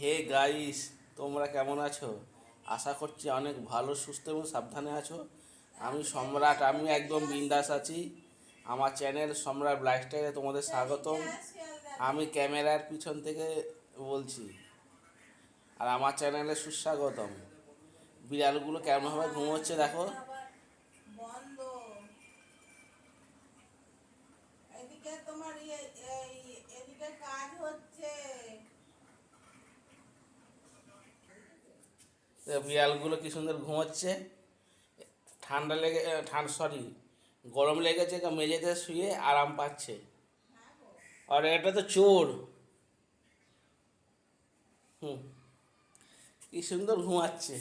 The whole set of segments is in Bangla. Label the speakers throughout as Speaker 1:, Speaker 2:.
Speaker 1: হে গাইস, তোমরা কেমন আছো? আশা করছি অনেক ভালো, সুস্থ এবং সাবধানে আছো। আমি সম্রাট আমি একদম বিন্দাস আছি। আমার চ্যানেল সম্রাট লাইফস্টাইলে তোমাদের স্বাগতম। আমি ক্যামেরার পিছন থেকে বলছি। আর আমার চ্যানেলে সুস্বাগতম। বিড়ালগুলো কেমনভাবে ঘুমোচ্ছে দেখো।
Speaker 2: তোমার এদিকে কাজ হচ্ছে
Speaker 1: তো বিড়ালগুলো কি সুন্দর ঘুমোচ্ছে? ঠান্ডা লেগে ঠান্ডা সরি গরম লেগেছে মেঝেতে শুয়ে আরাম পাচ্ছে। আর এটা তো চোর। হুম, কি সুন্দর ঘুমাচ্ছে।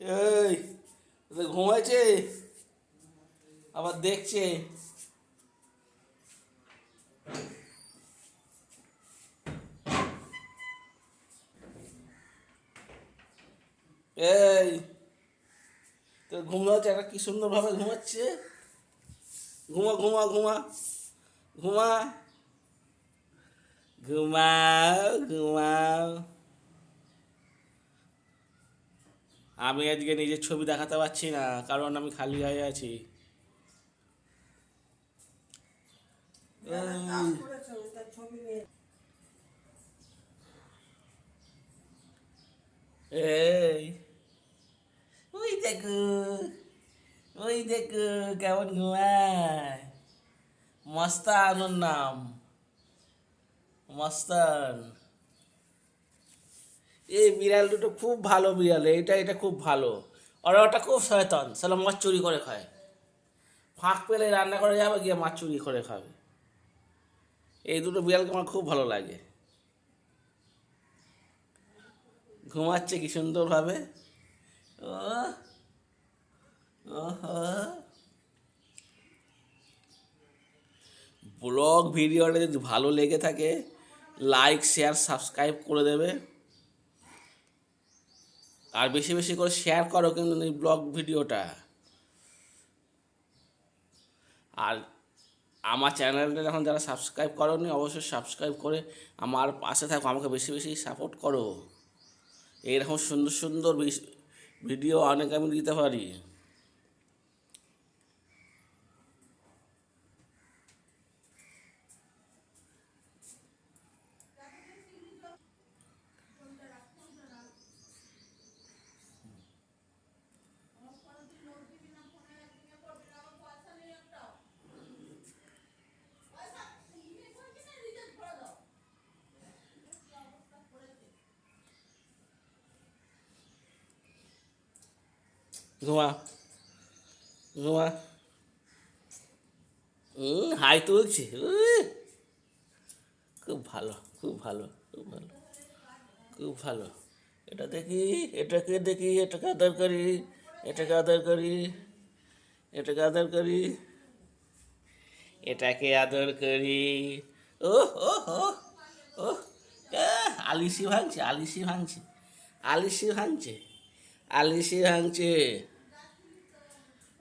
Speaker 1: এই আবার দেখছে? এই তো ঘুমাচ্ছে একটা কি সুন্দরভাবে ঘুমাচ্ছে? ঘুমা ঘুমা ঘুমা ঘুমা। ঘুমাও ঘুমাও। আমি আজকে নিজের ছবি দেখাতে পারছি না কারণ আমি খালি হয়ে আছি। এই, দেখো ওই দেখো কেমন ঘুমায় মস্তান ওর নাম মস্তান এই বিড়াল দুটো খুব ভালো বিড়াল এটা এটা খুব ভালো। আর ওটা খুব শয়তান সালা মাছ চুরি করে খায়। ফাঁক পেলে রান্না করে যাবে, গিয়ে মাছ চুরি করে খাবে। এই দুটো বিড়ালকে আমার খুব ভালো লাগে। ঘুমাচ্ছে কি সুন্দরভাবে? ও। ব্লগ ভিডিওটা যদি ভালো লেগে থাকে লাইক শেয়ার সাবস্ক্রাইব করে দেবে। আর বেশি বেশি করে শেয়ার করো কিন্তু এই ব্লগ ভিডিওটা আর আমার চ্যানেলটা যখন যারা সাবস্ক্রাইব করোনি, অবশ্যই সাবস্ক্রাইব করে আমার পাশে থাকো, আমাকে বেশি বেশি সাপোর্ট করো। এইরকম সুন্দর সুন্দর ভিডিও অনেক আমি দিতে পারি। ঘুমা ঘুমা হুম হাই তুলছে উহ, খুব ভালো খুব ভালো খুব ভালো খুব ভালো। এটা দেখি এটাকে দেখি এটাকে আদর করি এটাকে আদর করি এটাকে আদর করি এটাকে আদর করি। ও ও ও ও আলিশি ভাঙছে আলিশি ভাঙছে আলিশি ভাঙছে। আলিশি ভাঙছে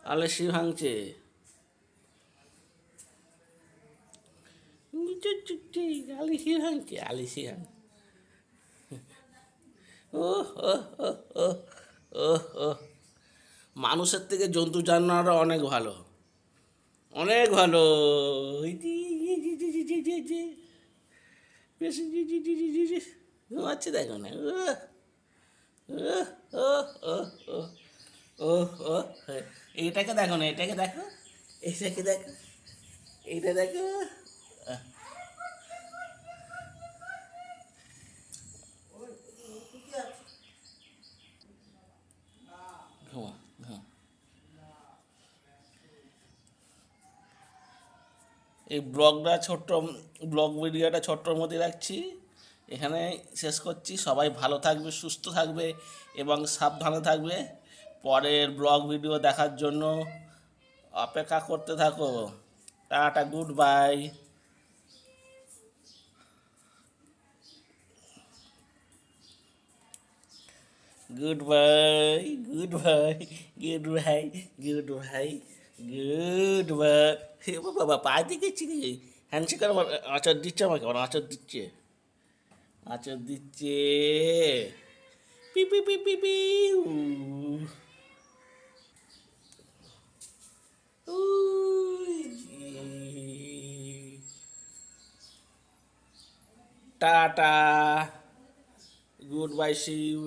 Speaker 1: আলিশি ভাঙছে আলিশি ভাঙছে আলিশি ভাঙছে ও মানুষের থেকে জন্তু জানোয়াররা অনেক ভালো অনেক ভালো। বেশ ঘুমাচ্ছে দেখো না ও ও দেখো না এটাকে দেখো, এইটাকে দেখো, এইটা দেখো। এই ব্লগটা ছোট্ট, ব্লগ ভিডিওটা ছোট্টর মধ্যে রাখছি। এখানে শেষ করছি। সবাই ভালো থাকবে, সুস্থ থাকবে এবং সাবধানে থাকবে। পরের ব্লগ ভিডিও দেখার জন্য অপেক্ষা করতে থাকো। Tata, good bye. Good bye good bye good bye good bye, good বাবা পা দিকেছি হ্যান্ডশেক আমার আচার দিচ্ছে আমাকে আমার আচার দিচ্ছে। আচার দিচ্ছে পি পি পি পি পি উ। উই জি। টাটা গুড বাই, সি ইউ